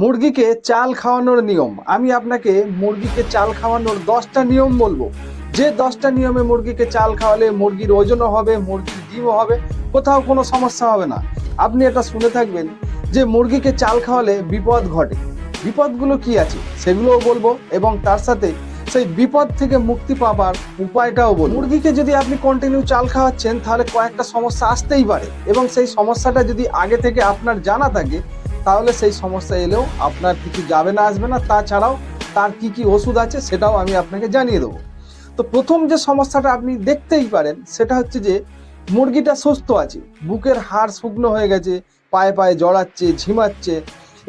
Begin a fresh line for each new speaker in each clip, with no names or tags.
মুরগিকে চাল খাওয়ানোর নিয়ম। আমি আপনাকে মুরগিকে চাল খাওয়ানোর দশটা নিয়ম বলব। যে দশটা নিয়মে মুরগিকে চাল খাওয়ালে মুরগির ওজনও হবে, মুরগির ডিমও হবে, কোথাও কোনো সমস্যা হবে না। আপনি এটা শুনে থাকবেন যে মুরগিকে চাল খাওয়ালে বিপদ ঘটে। বিপদগুলো কি আছে সেগুলোও বলব এবং তার সাথে সেই বিপদ থেকে মুক্তি পাবার উপায়টাও বলব। মুরগিকে যদি আপনি কন্টিনিউ চাল খাওয়াচ্ছেন, তাহলে কয়েকটা সমস্যা আসতেই পারে এবং সেই সমস্যাটা যদি আগে থেকে আপনার জানা থাকে তাহলে সেই সমস্যা এলেও আপনার কিছু যাবে না, আসবে না, তাছাড়াও তার কি কি ওষুধ আছে সেটাও আমি আপনাকে জানিয়ে দেবো। তো প্রথম যে সমস্যাটা আপনি দেখতেই পারেন সেটা হচ্ছে যে মুরগিটা সুস্থ আছে, বুকের হাড় শুকনো হয়ে গেছে, পায়ে পায়ে জড়াচ্ছে, ঝিমাচ্ছে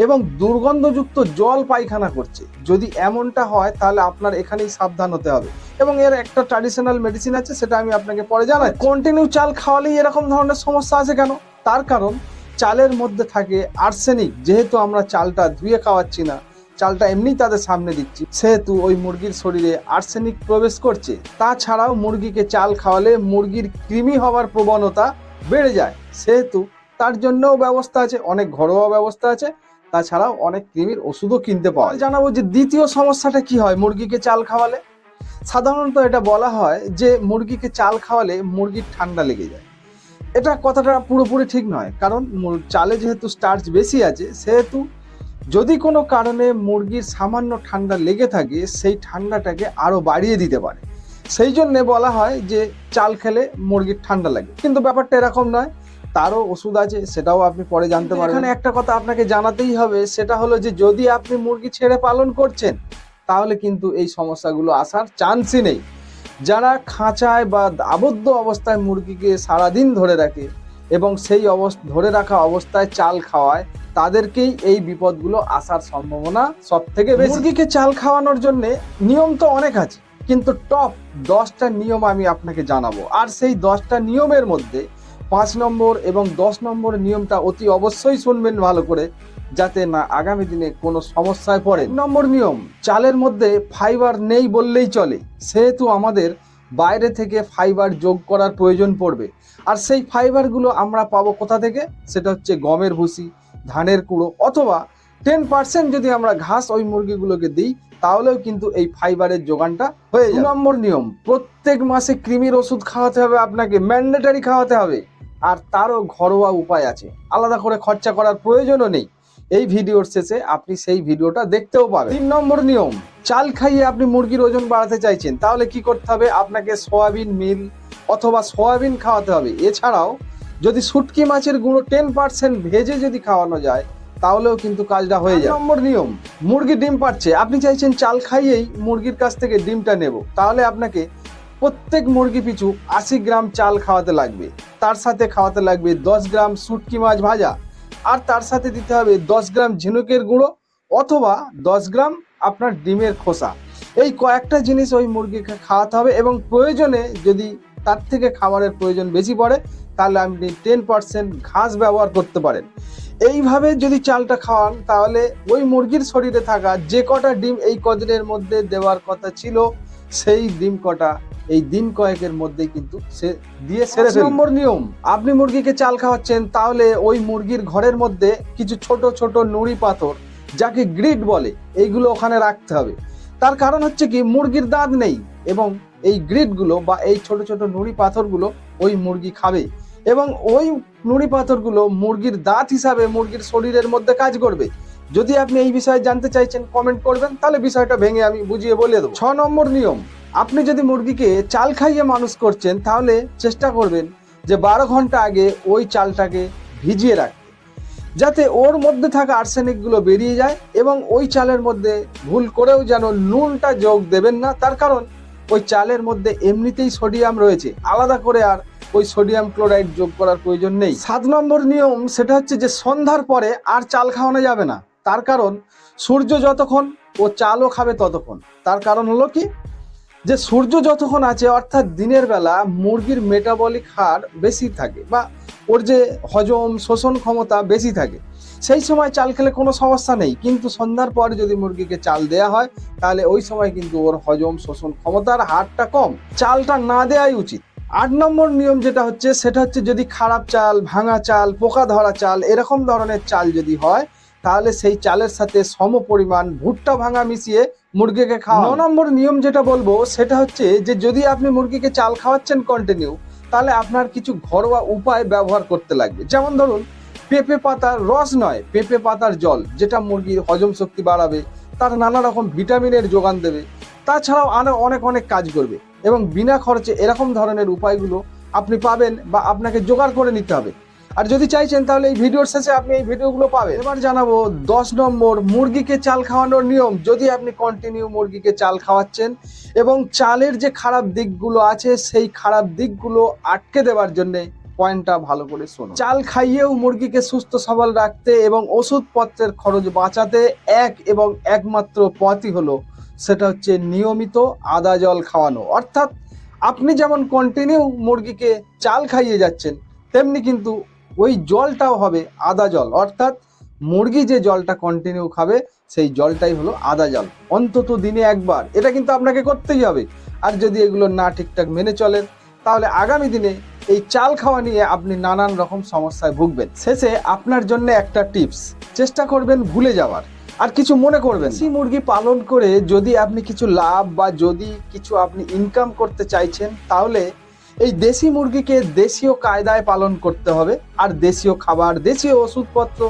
এবং দুর্গন্ধযুক্ত জল পায়খানা করছে। যদি এমনটা হয় তাহলে আপনার এখানেই সাবধান হতে হবে এবং এর একটা ট্র্যাডিশনাল মেডিসিন আছে সেটা আমি আপনাকে পরে জানাই কন্টিনিউ চাল খাওয়ালেই এরকম ধরনের সমস্যা আছে কেন? তার কারণ চালের মধ্যে থাকে আর্সেনিক। যেহেতু আমরা চালটা ধুয়ে খাওয়াচ্ছি না, চালটা এমনি তাদের সামনে দিচ্ছি। সেহেতু ওই মুরগির শরীরে আর্সেনিক প্রবেশ করছে। তাছাড়াও মুরগিকে চাল খাওয়ালে মুরগির কৃমি হওয়ার প্রবণতা বেড়ে যায়। সেহেতু তার জন্যও ব্যবস্থা আছে, অনেক ঘরোয়া ব্যবস্থা আছে। তাছাড়াও অনেক কৃমির ওষুধও কিনতে পাওয়া। জানাব যে দ্বিতীয় সমস্যাটা কি হয় মুরগিকে চাল খাওয়ালে? সাধারণত এটা বলা হয় যে মুরগিকে চাল খাওয়ালে মুরগির ঠান্ডা লেগে যায়। এটা কথাটা পুরোপুরি ঠিক নয়। কারণ চালে যেহেতু স্টার্চ বেশি আছে সেহেতু যদি কোনো কারণে মুরগির সামান্য ঠান্ডা লেগে থাকে সেই ঠান্ডাটাকে আরও বাড়িয়ে দিতে পারে। সেই জন্যে বলা হয় যে চাল খেলে মুরগির ঠান্ডা লাগে। কিন্তু ব্যাপারটা এরকম নয় তারও ওষুধ আছে সেটাও আপনি পরে জানতে পারবেন। এখানে একটা কথা আপনাকে জানাতেই হবে সেটা হলো যে যদি আপনি মুরগি ছেড়ে পালন করছেন তাহলে কিন্তু এই সমস্যাগুলো আসার চান্সই নেই। যারা খাঁচায় বা আবদ্ধ অবস্থায় মুরগিকে সারাদিন ধরে রাখে এবং সেই অবস্থা, ধরে রাখা অবস্থায় চাল খাওয়ায়, তাদেরকেই এই বিপদগুলো আসার সম্ভাবনা সব থেকে বেশি। মুরগিকে চাল খাওয়ানোর জন্য নিয়ম তো অনেক আছে, কিন্তু টপ দশটা নিয়ম আমি আপনাকে জানাব। আর সেই দশটা নিয়মের মধ্যে পাঁচ নম্বর এবং দশ নম্বর নিয়মটা অতি অবশ্যই শুনবেন ভালো করে। যাতে না আগামী দিনে কোনো সমস্যায় পড়ে নম্বর নিয়ম, চালের মধ্যে ফাইবার নেই বললেই চলে। সেহেতু আমাদের বাইরে থেকে ফাইবার যোগ করার প্রয়োজন পড়বে। আর সেই ফাইবারগুলো আমরা পাবো কোথা থেকে? সেটা হচ্ছে গমের ভুসি, ধানের কুড়ো অথবা টেন পার্সেন্ট যদি আমরা ঘাস ওই মুরগিগুলোকে দিই, তাহলেও কিন্তু এই ফাইবারের যোগানটা হয়ে যায় নম্বর নিয়ম, প্রত্যেক মাসে কৃমির ওষুধ খাওয়াতে হবে আপনাকে ম্যান্ডেটারি খাওয়াতে হবে। আর তারও ঘরোয়া উপায় আছে। আলাদা করে খরচা করার প্রয়োজনও নেই। এই ভিডিওর শেষে আপনি সেই ভিডিওটা দেখতেও পাবেন। তিন নম্বর নিয়ম, চাল খাইয়ে আপনি মুরগির ওজন বাড়াতে চাইছেন, তাহলে কি করতে হবে? আপনাকে সয়াবিন মিল অথবা সয়াবিন খাওয়াতে হবে। এছাড়াও, যদি শুটকি মাছের গুঁড়ো টেন পার্সেন্ট ভেজে যদি খাওয়ানো যায়, তাহলেও কিন্তু কাজটা হয়ে যায় নম্বর নিয়ম, মুরগি ডিম পাচ্ছে আপনি চাইছেন চাল খাইয়েই মুরগির কাছ থেকে ডিমটা নেব। তাহলে আপনাকে প্রত্যেক মুরগি পিছু আশি গ্রাম চাল খাওয়াতে লাগবে। তার সাথে খাওয়াতে লাগবে দশ গ্রাম শুটকি মাছ ভাজা। আর তার সাথে দিতে হবে দশ গ্রাম ঝিনুকের গুঁড়ো অথবা দশ গ্রাম আপনার ডিমের খোসা। এই কয়েকটা জিনিস ওই মুরগিকে খাওয়াতে হবে এবং প্রয়োজনে যদি তার থেকে খাবারের প্রয়োজন বেশি পড়ে, তাহলে আপনি টেন পার্সেন্ট ঘাস ব্যবহার করতে পারেন। এইভাবে যদি চালটা খাওয়ান, তাহলে ওই মুরগির শরীরে থাকা যে কটা ডিম এই কদিনের মধ্যে দেওয়ার কথা ছিল সেই ডিম কটা এই দিন কয়েকের মধ্যে কিন্তু সে দিয়ে সেরে। নম্বর নিয়ম। আপনি মুরগিকে চাল খাওয়াচ্ছেন তাহলে ওই মুরগির ঘরের মধ্যে কিছু ছোট ছোট নুড়ি পাথর যাকে গ্রিড বলে এইগুলো ওখানে রাখতে হবে। তার কারণ হচ্ছে কি মুরগির দাঁত নেই এবং এই গ্রিডগুলো বা এই ছোট ছোট নুড়ি পাথরগুলো ওই মুরগি খাবে এবং ওই নুড়ি পাথরগুলো মুরগির দাঁত হিসাবে মুরগির শরীরের মধ্যে কাজ করবে। যদি আপনি এই বিষয়ে জানতে চাইছেন কমেন্ট করবেন, তাহলে বিষয়টা ভেঙে আমি বুঝিয়ে বলে দেবো। ছ নম্বর নিয়ম, আপনি যদি মুরগিকে চাল খাইয়ে মানুষ করছেন, তাহলে চেষ্টা করবেন যে বারো ঘণ্টা আগে ওই চালটাকে ভিজিয়ে রাখতে। যাতে ওর মধ্যে থাকা আর্সেনিকগুলো বেরিয়ে যায় এবং ওই চালের মধ্যে ভুল করেও যেন নুনটা যোগ দেবেন না। তার কারণ, ওই চালের মধ্যে এমনিতেই সোডিয়াম রয়েছে। আলাদা করে আর ওই সোডিয়াম ক্লোরাইড যোগ করার প্রয়োজন নেই। সাত নম্বর নিয়ম, সেটা হচ্ছে যে সন্ধ্যার পরে আর চাল খাওয়ানো যাবে না। তার কারণ সূর্য যতক্ষণ ও চালও খাবে ততক্ষণ। তার কারণ হলো কি? যে সূর্য যতক্ষণ আছে, অর্থাৎ দিনের বেলা মুরগির মেটাবলিক হার বেশি থাকে বা ওর যে হজম শোষণ ক্ষমতা বেশি থাকে, সেই সময় চাল খেলে কোনো সমস্যা নেই। কিন্তু সন্ধ্যার পরে যদি মুরগিকে চাল দেয়া হয়, তাহলে ওই সময় কিন্তু ওর হজম শোষণ ক্ষমতার হারটা কম। চালটা না দেওয়াই উচিত। আট নম্বর নিয়ম যেটা হচ্ছে, সেটা হচ্ছে যদি খারাপ চাল, ভাঙা চাল, পোকা ধরা চাল, এরকম ধরনের চাল যদি হয় তাহলে সেই চালের সাথে সম পরিমাণ ভুট্টা ভাঙা মিশিয়ে মুরগিকে খাওয়া ন নম্বর নিয়ম যেটা বলব, সেটা হচ্ছে যে যদি আপনি মুরগিকে চাল খাওয়াচ্ছেন কন্টিনিউ তাহলে আপনার কিছু ঘরোয়া উপায় ব্যবহার করতে লাগবে। যেমন ধরুন, পেঁপে পাতার রস নয়, পেঁপে পাতার জল, যেটা মুরগির হজম শক্তি বাড়াবে, তার নানা রকম ভিটামিনের যোগান দেবে, তাছাড়াও আরও অনেক অনেক কাজ করবে এবং বিনা খরচে এরকম ধরনের উপায়গুলো আপনি পাবেন বা আপনাকে জোগাড় করে নিতে হবে। আর যদি চাইছেন, তাহলে এই ভিডিওর শেষে আপনি এই ভিডিওগুলো পাবেন। এবার জানাব দশ নম্বর মুরগিকে চাল খাওয়ানোর নিয়ম। যদি আপনি কন্টিনিউ মুরগিকে চাল খাওয়াচ্ছেন এবং চালের যে খারাপ দিকগুলো আছে, সেই খারাপ দিকগুলো আটকে দেওয়ার জন্যে পয়েন্টটা ভালো করে শোনো। চাল খাইয়েও মুরগিকে সুস্থ, সবল রাখতে এবং ওষুধপত্রের খরচ বাঁচাতে এক এবং একমাত্র পথই হলো, সেটা হচ্ছে নিয়মিত আদা জল খাওয়ানো। অর্থাৎ আপনি যেমন কন্টিনিউ মুরগিকে চাল খাইয়ে যাচ্ছেন, তেমনি কিন্তু ওই জলটাও হবে আদা জল। অর্থাৎ মুরগি যে জলটা কন্টিনিউ খাবে, সেই জলটাই হলো আদা জল। অন্তত দিনে একবার। এটা কিন্তু আপনাকে করতেই হবে। আর যদি এগুলো না ঠিকঠাক মেনে চলেন, তাহলে আগামী দিনে এই চাল খাওয়া নিয়ে আপনি নানান রকম সমস্যায় ভুগবেন। শেষে আপনার জন্য একটা টিপস। চেষ্টা করবেন ভুলে যাওয়ার। আর কিছু মনে করবেন দেশি মুরগি পালন করে যদি আপনি কিছু লাভ বা যদি কিছু আপনি ইনকাম করতে চাইছেন, তাহলে এই দেশি মুরগিকে দেশীয় কায়দায় পালন করতে হবে, আর দেশীয় খাবার, দেশীয় ওষুধপত্র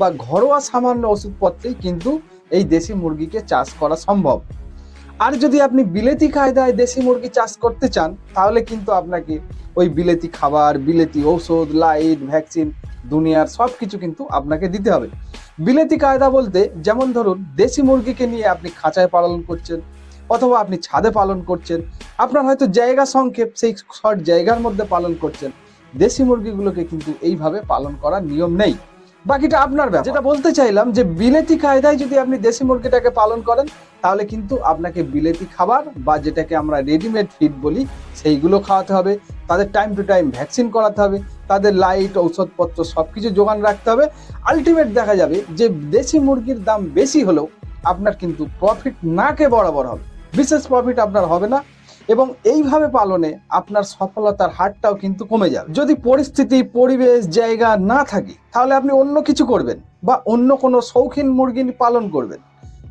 বা ঘরোয়া সামান্য ওষুধপত্রেই কিন্তু এই দেশি মুরগিকে চাষ করা সম্ভব। আর যদি আপনি বিলেতি কায়দায় দেশি মুরগি চাষ করতে চান, তাহলে কিন্তু আপনাকে ওই বিলেতি খাবার, বিলেতি ঔষধ, লাইট, ভ্যাকসিন, দুনিয়ার সব কিছু কিন্তু আপনাকে দিতে হবে। বিলেতি কায়দা বলতে যেমন ধরুন, দেশি মুরগিকে নিয়ে আপনি খাঁচায় পালন করছেন, অথবা আপনি ছাদে পালন করছেন আপনার হয়তো জায়গা সংক্ষেপ, সেই শর্ট জায়গার মধ্যে পালন করছেন। দেশি মুরগিগুলোকে কিন্তু এইভাবে পালন করার নিয়ম নেই। বাকিটা আপনার ব্যাপার। যেটা বলতে চাইলাম যে, বিলেতি কায়দায় যদি আপনি দেশি মুরগিটাকে পালন করেন, তাহলে কিন্তু আপনাকে বিলেতি খাবার বা যেটাকে আমরা রেডিমেড ফিড বলি, সেইগুলো খাওয়াতে হবে। তাদের টাইম টু টাইম ভ্যাকসিন করাতে হবে। তাদের লাইট ঔষধপত্র সব কিছু যোগান রাখতে হবে। আলটিমেট দেখা যাবে যে, দেশি মুরগির দাম বেশি হলেও আপনার কিন্তু প্রফিট নাকে বরাবর হবে। বিশেষ প্রফিট আপনার হবে না। এবং এইভাবে পালনে আপনার সফলতার হারটাও কিন্তু কমে যাবে। যদি পরিস্থিতি পরিবেশ জায়গা না থাকে তাহলে আপনি অন্য কিছু করবেন বা অন্য কোনো শৌখিন মুরগি পালন করবেন।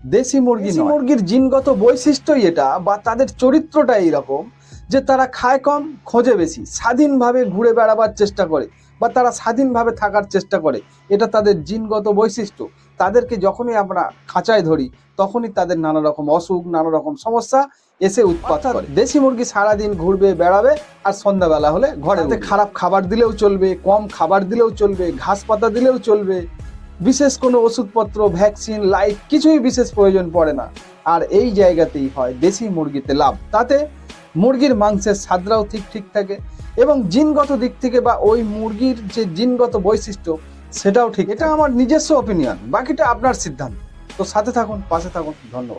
দেশি মুরগি মুরগির জিনগত বৈশিষ্ট্যই এটা বা তাদের চরিত্রটা এইরকম যে তারা খায় কম খোঁজে বেশি স্বাধীনভাবে ঘুরে বেড়াবার চেষ্টা করে বা তারা স্বাধীনভাবে থাকার চেষ্টা করে। এটা তাদের জিনগত বৈশিষ্ট্য। তাদেরকে যখনই আমরা খাঁচায় ধরি তখনই তাদের নানা রকম অসুখ নানা রকম সমস্যা এসে উৎপাত করে। দেশি মুরগি সারাদিন ঘুরবে বেড়াবে আর সন্ধ্যাবেলা হলে ঘরেতে খারাপ খাবার দিলেও চলবে কম খাবার দিলেও চলবে ঘাস পাতা দিলেও চলবে বিশেষ কোনো ওষুধপত্র ভ্যাকসিন লাইট কিছুই বিশেষ প্রয়োজন পড়ে না। আর এই জায়গাতেই হয় দেশি মুরগিতে লাভ। তাতে মুরগির মাংসের স্বাদরাও ঠিক ঠিক থাকে এবং জিনগত দিক থেকে বা ওই মুরগির যে জিনগত বৈশিষ্ট্য সেটাও ঠিক। এটা আমার নিজস্ব অপিনিয়ন বাকিটা আপনার সিদ্ধান্ত। তো সাথে থাকুন, পাশে থাকুন, ধন্যবাদ।